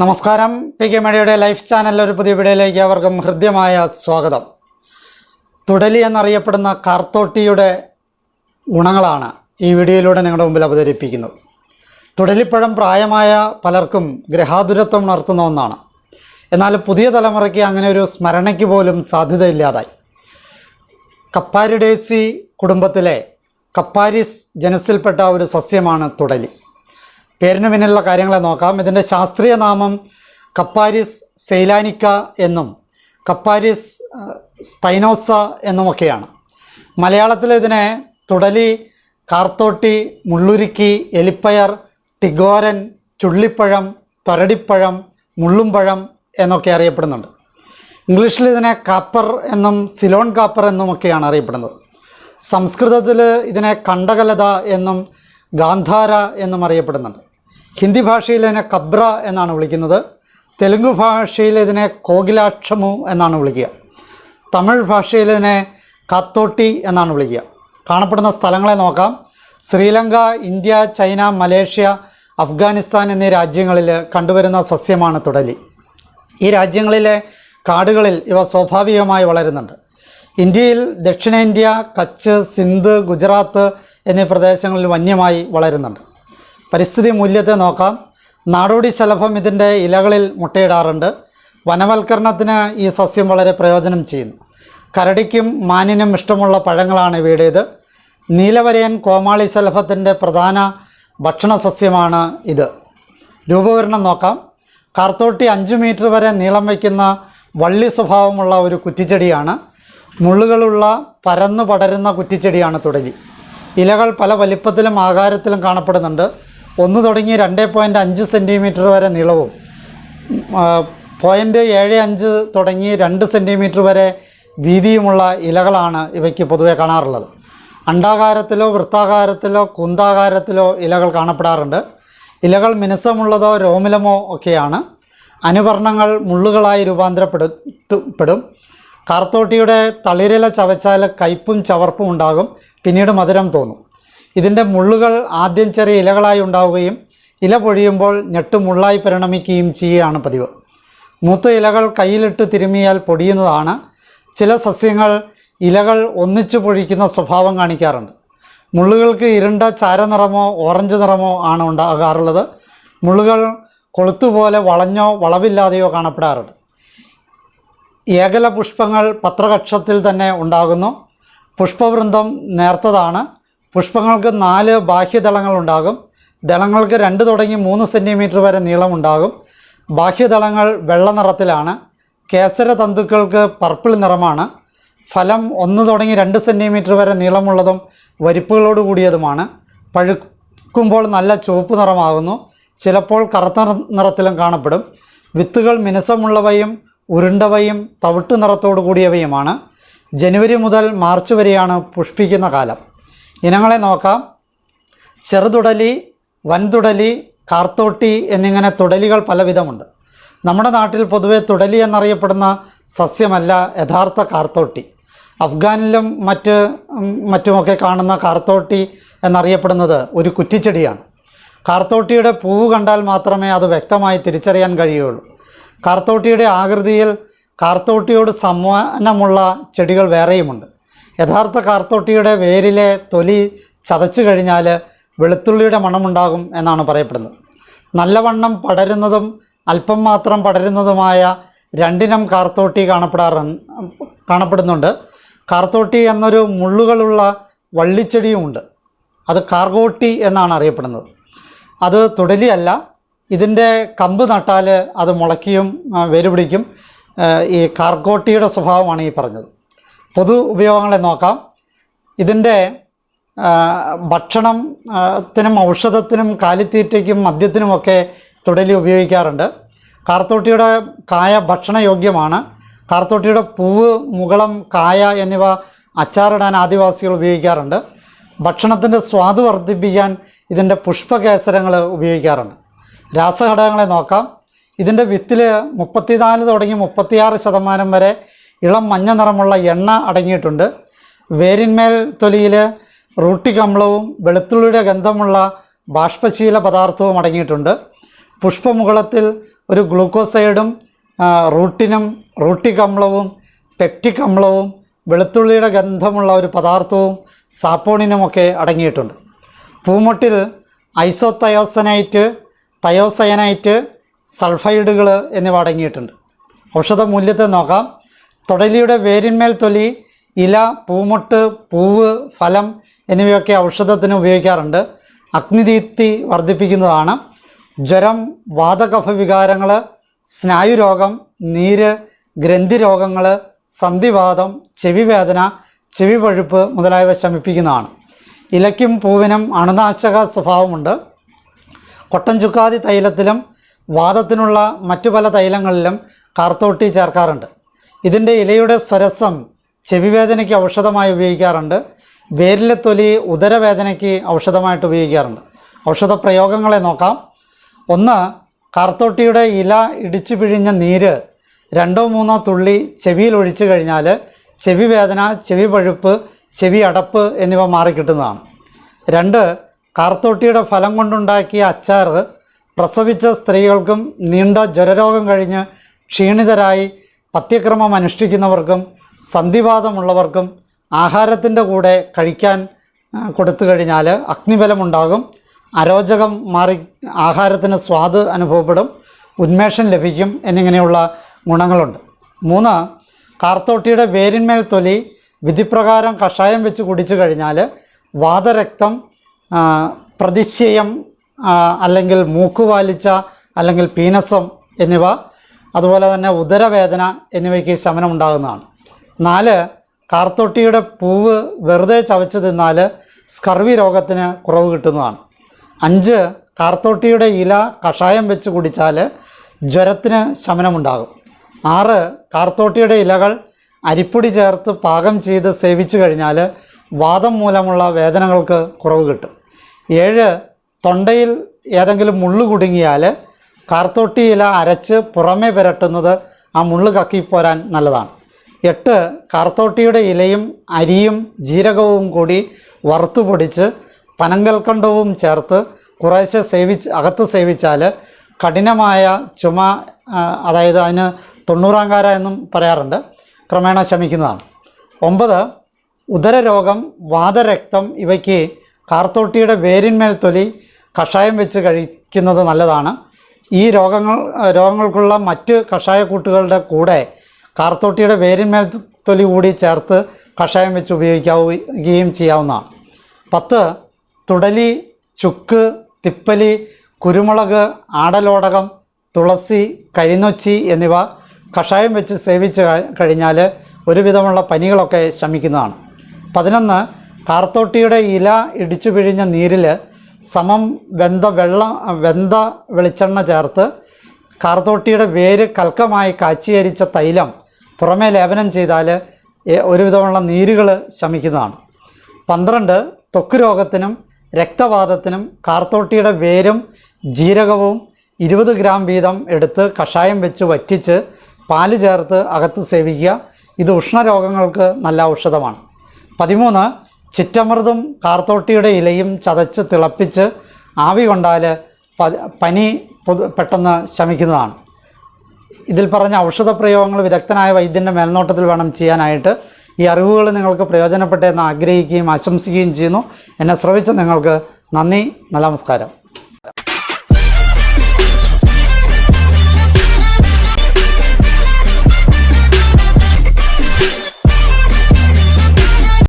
നമസ്കാരം. P K മഴയുടെ life ചാനലിലെ ഒരു പുതിയ വീഡിയോയിലേക്ക് അവർക്കും ഹൃദ്യമായ സ്വാഗതം. തുടലി എന്നറിയപ്പെടുന്ന കാർത്തോട്ടിയുടെ ഗുണങ്ങളാണ് ഈ വീഡിയോയിലൂടെ നിങ്ങളുടെ മുമ്പിൽ അവതരിപ്പിക്കുന്നത്. തുടലിപ്പഴം പ്രായമായ പലർക്കും ഗ്രഹാതുരത്വം ഉണർത്തുന്ന ഒന്നാണ്. എന്നാൽ പുതിയ തലമുറയ്ക്ക് അങ്ങനെ ഒരു സ്മരണയ്ക്ക് പോലും സാധ്യതയില്ലാതായി. കപ്പാരിഡേസി കുടുംബത്തിലെ കപ്പാരിസ് ജനസിൽപ്പെട്ട ഒരു സസ്യമാണ് തുടലി. പേരിന് പിന്നിലുള്ള കാര്യങ്ങളെ നോക്കാം. ഇതിന്റെ ശാസ്ത്രീയ നാമം കപ്പാരിസ് സെയിലാനിക്ക എന്നും കപ്പാരിസ് സ്പൈനോസ എന്നുമൊക്കെയാണ് മലയാളത്തിൽ ഇതിനെ തുടലി കാർത്തോട്ടി മുള്ളുരുക്കി എലിപ്പയർ ടിഗോരൻ ചുള്ളിപ്പഴം തൊരടിപ്പഴം മുള്ളുംപഴം എന്നൊക്കെ അറിയപ്പെടുന്നുണ്ട്. ഇംഗ്ലീഷിൽ ഇതിനെ കാപ്പർ എന്നും സിലോൺ കാപ്പർ എന്നുമൊക്കെയാണ് അറിയപ്പെടുന്നത്. സംസ്കൃതത്തിൽ ഇതിനെ കണ്ടകലത എന്നും ഗാന്ധാര എന്നും അറിയപ്പെടുന്നുണ്ട്. ഹിന്ദി ഭാഷയിൽ ഇതിനെ കബ്ര എന്നാണ് വിളിക്കുന്നത്. തെലുങ്ക് ഭാഷയിൽ ഇതിനെ കോകിലാക്ഷമു എന്നാണ് വിളിക്കുക. തമിഴ് ഭാഷയിൽ ഇതിനെ കത്തോട്ടി എന്നാണ് വിളിക്കുക. കാണപ്പെടുന്ന സ്ഥലങ്ങളെ നോക്കാം. Sri Lanka India China Malaysia Afghanistan എന്നീ രാജ്യങ്ങളിൽ കണ്ടുവരുന്ന സസ്യമാണ് തുടലി. ഈ രാജ്യങ്ങളിലെ കാടുകളിൽ ഇവ സ്വാഭാവികമായി വളരുന്നുണ്ട്. ഇന്ത്യയിൽ ദക്ഷിണേന്ത്യ കച്ച് സിന്ധ് ഗുജറാത്ത് എന്നീ പ്രദേശങ്ങളിൽ വന്യമായി വളരുന്നുണ്ട്. പരിസ്ഥിതി മൂല്യത്തെ നോക്കാം. നാടോടി ശലഭം ഇതിന്റെ ഇലകളിൽ മുട്ടയിടാറുണ്ട്. വനവൽക്കരണത്തിന് ഈ സസ്യം വളരെ പ്രയോജനം ചെയ്യുന്നു. കരടിക്കും മാനിനും ഇഷ്ടമുള്ള പഴങ്ങളാണ് ഇവയുടേത്. നീലവരയൻ കോമാളി ശലഭത്തിന്റെ പ്രധാന ഭക്ഷണ സസ്യമാണ് ഇത്. രൂപകരണം നോക്കാം. കാർത്തോട്ടി അഞ്ച് മീറ്റർ വരെ നീളം വയ്ക്കുന്ന വള്ളി സ്വഭാവമുള്ള ഒരു കുറ്റിച്ചെടിയാണ്. മുള്ളുകളുള്ള പരന്നു പടരുന്ന കുറ്റിച്ചെടിയാണ് തുടങ്ങി. ഇലകൾ പല വലിപ്പത്തിലും ആകാരത്തിലും കാണപ്പെടുന്നുണ്ട്. ഒന്ന് തുടങ്ങി രണ്ട് പോയിന്റ് അഞ്ച് സെന്റിമീറ്റർ വരെ നീളവും പോയിന്റ് ഏഴ് അഞ്ച് തുടങ്ങി രണ്ട് സെന്റിമീറ്റർ വരെ വീതിയുമുള്ള ഇലകളാണ് ഇവയ്ക്ക് പൊതുവെ കാണാറുള്ളത്. അണ്ടാകാരത്തിലോ വൃത്താകാരത്തിലോ കുന്താകാരത്തിലോ ഇലകൾ കാണപ്പെടാറുണ്ട്. ഇലകൾ മിനുസമുള്ളതോ രോമിലമോ ഒക്കെയാണ്. അനുവർണങ്ങൾ മുള്ളുകളായി രൂപാന്തരപ്പെടും കാർത്തോട്ടിയുടെ തളിരില ചവച്ചാൽ കയ്പും ചവർപ്പും ഉണ്ടാകും. പിന്നീട് മധുരം തോന്നും. ഇതിന്റെ മുള്ളുകൾ ആദ്യം ചെറിയ ഇലകളായി ഉണ്ടാവുകയും ഇല പൊഴിയുമ്പോൾ ഞെട്ട് മുള്ളായി പരിണമിക്കുകയും ചെയ്യുകയാണ് പതിവ്. മൂത്ത ഇലകൾ കയ്യിലിട്ട് തിരുമിയാൽ പൊടിയുന്നതാണ്. ചില സസ്യങ്ങൾ ഇലകൾ ഒന്നിച്ചു പൊഴിക്കുന്ന സ്വഭാവം കാണിക്കാറുണ്ട്. മുള്ളുകൾക്ക് ഇരുണ്ട ചാരനിറമോ ഓറഞ്ച് നിറമോ ആണ് ഉണ്ടാകാറുള്ളത്. മുള്ളുകൾ കൊളുത്തുപോലെ വളഞ്ഞോ വളവില്ലാതെയോ കാണപ്പെടാറുണ്ട്. ഏകല പുഷ്പങ്ങൾ പത്രകക്ഷത്തിൽ തന്നെ ഉണ്ടാകുന്നു. പുഷ്പവൃന്ദം നേർത്തതാണ്. പുഷ്പങ്ങൾക്ക് നാല് ബാഹ്യദളങ്ങളുണ്ടാകും. ദളങ്ങൾക്ക് രണ്ട് തുടങ്ങി മൂന്ന് സെന്റിമീറ്റർ വരെ നീളമുണ്ടാകും. ബാഹ്യദളങ്ങൾ വെള്ള നിറത്തിലാണ്. കേസര തന്തുക്കൾക്ക് പർപ്പിൾ നിറമാണ്. ഫലം ഒന്ന് തുടങ്ങി രണ്ട് സെന്റിമീറ്റർ വരെ നീളമുള്ളതും വരിപ്പുകളോട് കൂടിയതുമാണ്. പഴുക്കുമ്പോൾ നല്ല ചുവപ്പ് നിറമാകുന്നു. ചിലപ്പോൾ കറുത്ത നിറത്തിലും കാണപ്പെടും. വിത്തുകൾ മിനുസമുള്ളവയും ഉരുണ്ടവയും തവിട്ട് നിറത്തോടു കൂടിയവയുമാണ്. ജനുവരി മുതൽ മാർച്ച് വരെയാണ് പുഷ്പിക്കുന്ന കാലം. ഇനങ്ങളെ നോക്കാം. ചെറുതുടലി വൻതുടലി കാർത്തോട്ടി എന്നിങ്ങനെ തുടലികൾ പലവിധമുണ്ട്. നമ്മുടെ നാട്ടിൽ പൊതുവെ തുടലി എന്നറിയപ്പെടുന്ന സസ്യമല്ല യഥാർത്ഥ കാർത്തോട്ടി. അഫ്ഗാനിലും മറ്റ് മറ്റുമൊക്കെ കാണുന്ന കാർത്തോട്ടി എന്നറിയപ്പെടുന്നത് ഒരു കുറ്റിച്ചെടിയാണ്. കാർത്തോട്ടിയുടെ പൂവ് കണ്ടാൽ മാത്രമേ അത് വ്യക്തമായി തിരിച്ചറിയാൻ കഴിയുകയുള്ളൂ. കാർത്തോട്ടിയുടെ ആകൃതിയിൽ കാർത്തോട്ടിയോട് സമ്മാനമുള്ള ചെടികൾ വേറെയുമുണ്ട്. യഥാർത്ഥ കാർത്തോട്ടിയുടെ വേരിലെ തൊലി ചതച്ചു കഴിഞ്ഞാൽ വെളുത്തുള്ളിയുടെ മണമുണ്ടാകും എന്നാണ് പറയപ്പെടുന്നത്. നല്ലവണ്ണം പടരുന്നതും അല്പം മാത്രം പടരുന്നതുമായ രണ്ടിനം കാർത്തോട്ടി കാണപ്പെടാറ് കാണപ്പെടുന്നുണ്ട്. കാർത്തോട്ടി എന്നൊരു മുള്ളുകളുള്ള വള്ളിച്ചെടിയുമുണ്ട്. അത് കാർഗോട്ടി എന്നാണ് അറിയപ്പെടുന്നത്. അത് തുടലിയല്ല ഇതിന്റെ കമ്പ് നട്ടാൽ അത് മുളയ്ക്കുകയും വേരുപിടിക്കും. ഈ കാർഗോട്ടിയുടെ സ്വഭാവമാണ് ഈ പറഞ്ഞത്. പൊതു ഉപയോഗങ്ങളെ നോക്കാം. ഇതിന്റെ ഭക്ഷണത്തിനും ഔഷധത്തിനും കാലിത്തീറ്റയ്ക്കും മദ്യത്തിനുമൊക്കെ തുടലി ഉപയോഗിക്കാറുണ്ട്. കാർത്തോട്ടിയുടെ കായ ഭക്ഷണയോഗ്യമാണ്. കാർത്തോട്ടിയുടെ പൂവ് മുകളം കായ എന്നിവ അച്ചാറിടാൻ ആദിവാസികൾ ഉപയോഗിക്കാറുണ്ട്. ഭക്ഷണത്തിന്റെ സ്വാദ് വർദ്ധിപ്പിക്കാൻ ഇതിന്റെ പുഷ്പകേസരങ്ങൾ ഉപയോഗിക്കാറുണ്ട്. രാസഘടകങ്ങളെ നോക്കാം. ഇതിന്റെ വിത്തിൽ മുപ്പത്തിനാല് തുടങ്ങി മുപ്പത്തിയാറ് ശതമാനം വരെ ഇളം മഞ്ഞ നിറമുള്ള എണ്ണ അടങ്ങിയിട്ടുണ്ട്. വേരിന്മേൽ തൊലിയിൽ റൂട്ടി കമ്പളവും വെളുത്തുള്ളിയുടെ ഗന്ധമുള്ള ബാഷ്പശീല പദാർത്ഥവും അടങ്ങിയിട്ടുണ്ട്. പുഷ്പമുകളത്തിൽ ഒരു ഗ്ലൂക്കോസൈഡും റൂട്ടിനും റൂട്ടിക് അമ്ലവും പെപ്റ്റിക് അമ്ലവും വെളുത്തുള്ളിയുടെ ഗന്ധമുള്ള ഒരു പദാർത്ഥവും സാപ്പോണിനുമൊക്കെ അടങ്ങിയിട്ടുണ്ട്. പൂമൊട്ടിൽ ഐസോതയോസനൈറ്റ് തയോസയനൈറ്റ് സൾഫൈഡുകൾ എന്നിവ അടങ്ങിയിട്ടുണ്ട്. ഔഷധ മൂല്യത്തെ നോക്കാം. തൊടലിയുടെ വേരിന്മേൽ തൊലി ഇല പൂമുട്ട് പൂവ് ഫലം എന്നിവയൊക്കെ ഔഷധത്തിന് ഉപയോഗിക്കാറുണ്ട്. അഗ്നിദീപ്തി വർദ്ധിപ്പിക്കുന്നതാണ്. ജ്വരം വാതകഫ വികാരങ്ങൾ സ്നായുരോഗം നീര് ഗ്രന്ഥി ഗ്രന്ഥിരോഗങ്ങൾ സന്ധിവാദം ചെവിവേദന ചെവി പഴുപ്പ് മുതലായവ ശമിപ്പിക്കുന്നതാണ്. ഇലയ്ക്കും പൂവിനും അണുനാശക സ്വഭാവമുണ്ട്. കൊട്ടൻ ചുക്കാതി തൈലത്തിലും വാദത്തിനുള്ള മറ്റു പല തൈലങ്ങളിലും കാർത്തോട്ടി ചേർക്കാറുണ്ട്. ഇതിന്റെ ഇലയുടെ സ്വരസം ചെവിവേദനയ്ക്ക് ഔഷധമായി ഉപയോഗിക്കാറുണ്ട്. വേരിലെ തൊലി ഉദരവേദനയ്ക്ക് ഔഷധമായിട്ട് ഉപയോഗിക്കാറുണ്ട്. ഔഷധ പ്രയോഗങ്ങളെ നോക്കാം. ഒന്ന് കാർത്തോട്ടിയുടെ ഇല ഇടിച്ചു പിഴിഞ്ഞ നീര് രണ്ടോ മൂന്നോ തുള്ളി ചെവിയിൽ ഒഴിച്ചു കഴിഞ്ഞാൽ ചെവി വേദന ചെവി പഴുപ്പ് ചെവി അടപ്പ് എന്നിവ മാറിക്കിട്ടുന്നതാണ്. രണ്ട് കാർത്തോട്ടിയുടെ ഫലം കൊണ്ടുണ്ടാക്കിയ അച്ചാറ് പ്രസവിച്ച സ്ത്രീകൾക്കും നീണ്ട ജ്വരരോഗം കഴിഞ്ഞ് ക്ഷീണിതരായി പഥ്യക്രമം അനുഷ്ഠിക്കുന്നവർക്കും സന്ധിവാദമുള്ളവർക്കും ആഹാരത്തിന്റെ കൂടെ കഴിക്കാൻ കൊടുത്തു കഴിഞ്ഞാൽ അഗ്നിബലമുണ്ടാകും. അരോചകം മാറി ആഹാരത്തിന് സ്വാദ് അനുഭവപ്പെടും ഉന്മേഷം ലഭിക്കും എന്നിങ്ങനെയുള്ള ഗുണങ്ങളുണ്ട്. മൂന്ന് കാർത്തോട്ടിയുടെ വേരിന്മേൽ തൊലി വിധിപ്രകാരം കഷായം വെച്ച് കുടിച്ചു കഴിഞ്ഞാൽ വാതരക്തം പ്രതിശ്ചയം അല്ലെങ്കിൽ മൂക്കുവാലിച്ച അല്ലെങ്കിൽ പീനസം എന്നിവ അതുപോലെ തന്നെ ഉദരവേദന എന്നിവയ്ക്ക് ശമനം ഉണ്ടാകുന്നതാണ്. നാല് കാർത്തോട്ടിയുടെ പൂവ് വെറുതെ ചവച്ച് തിന്നാൽ സ്കർവി രോഗത്തിന് കുറവ് കിട്ടുന്നതാണ്. അഞ്ച് കാർത്തോട്ടിയുടെ ഇല കഷായം വെച്ച് കുടിച്ചാൽ ജ്വരത്തിന് ശമനമുണ്ടാകും. ആറ് കാർത്തോട്ടിയുടെ ഇലകൾ അരിപ്പൊടി ചേർത്ത് പാകം ചെയ്ത് സേവിച്ചു കഴിഞ്ഞാൽ വാദം മൂലമുള്ള വേദനകൾക്ക് കുറവ് കിട്ടും. ഏഴ് തൊണ്ടയിൽ ഏതെങ്കിലും മുള്ളു കുടുങ്ങിയാൽ കാർത്തോട്ടി ഇല അരച്ച് പുറമേ പുരട്ടുന്നത് ആ മുള്ളു കക്കിപ്പോരാൻ നല്ലതാണ്. എട്ട് കാർത്തോട്ടിയുടെ ഇലയും അരിയും ജീരകവും കൂടി വറുത്തു പൊടിച്ച് പനങ്കൽക്കണ്ടവും ചേർത്ത് കുറേശ്ശെ സേവിച്ച് അകത്ത് സേവിച്ചാൽ കഠിനമായ ചുമ അതായത് അതിന് തൊണ്ണൂറാങ്കാര എന്നും പറയാറുണ്ട്. ക്രമേണ ശമിക്കുന്നതാണ്. ഒമ്പത് ഉദരരോഗം വാതരക്തം ഇവയ്ക്ക് കാർത്തോട്ടിയുടെ വേരിന്മേൽ തൊലി കഷായം വെച്ച് കഴിക്കുന്നത് നല്ലതാണ്. ഈ രോഗങ്ങൾ രോഗങ്ങൾക്കുള്ള മറ്റ് കഷായക്കൂട്ടുകളുടെ കൂടെ കാർത്തോട്ടിയുടെ വേരിന്മേൽ തൊലി കൂടി ചേർത്ത് കഷായം വെച്ച് ഉപയോഗിക്കാവുകയും ചെയ്യാവുന്നതാണ്. പത്ത് തുടലി ചുക്ക് തിപ്പലി കുരുമുളക് ആടലോടകം തുളസി കരിനൊച്ചി എന്നിവ കഷായം വെച്ച് സേവിച്ച് കഴിഞ്ഞാൽ ഒരുവിധമുള്ള പനികളൊക്കെ ശമിക്കുന്നതാണ്. പതിനൊന്ന് കാർത്തോട്ടിയുടെ ഇല ഇടിച്ചു പിഴിഞ്ഞ നീരിൽ സമം വെന്ത വെള്ളം വെന്ത വെളിച്ചെണ്ണ ചേർത്ത് കാർത്തോട്ടിയുടെ വേര് കൽക്കമായി കാച്ചിയരിച്ച തൈലം പുറമേ ലേപനം ചെയ്താൽ ഒരുവിധമുള്ള നീരുകൾ ശമിക്കുന്നതാണ്. പന്ത്രണ്ട് ത്വക്ക് രോഗത്തിനും രക്തവാതത്തിനും കാർത്തോട്ടിയുടെ വേരും ജീരകവും ഇരുപത് ഗ്രാം വീതം എടുത്ത് കഷായം വെച്ച് വറ്റിച്ച് പാൽ ചേർത്ത് അകത്ത് സേവിക്കുക. ഇത് ഉഷ്ണരോഗങ്ങൾക്ക് നല്ല ഔഷധമാണ്. പതിമൂന്ന് ചിറ്റമൃതും കാർത്തോട്ടിയുടെ ഇലയും ചതച്ച് തിളപ്പിച്ച് ആവി കൊണ്ടാൽ പനി പൊതു പെട്ടെന്ന് ശമിക്കുന്നതാണ്. ഇതിൽ പറഞ്ഞ ഔഷധ പ്രയോഗങ്ങൾ വിദഗ്ധനായ വൈദ്യന്റെ മേൽനോട്ടത്തിൽ വേണം ചെയ്യാനായിട്ട്. ഈ അറിവുകൾ നിങ്ങൾക്ക് പ്രയോജനപ്പെട്ടെന്ന് ആഗ്രഹിക്കുകയും ആശംസിക്കുകയും ചെയ്യുന്നു. എന്നെ ശ്രവിച്ച നിങ്ങൾക്ക് നന്ദി നമസ്കാരം.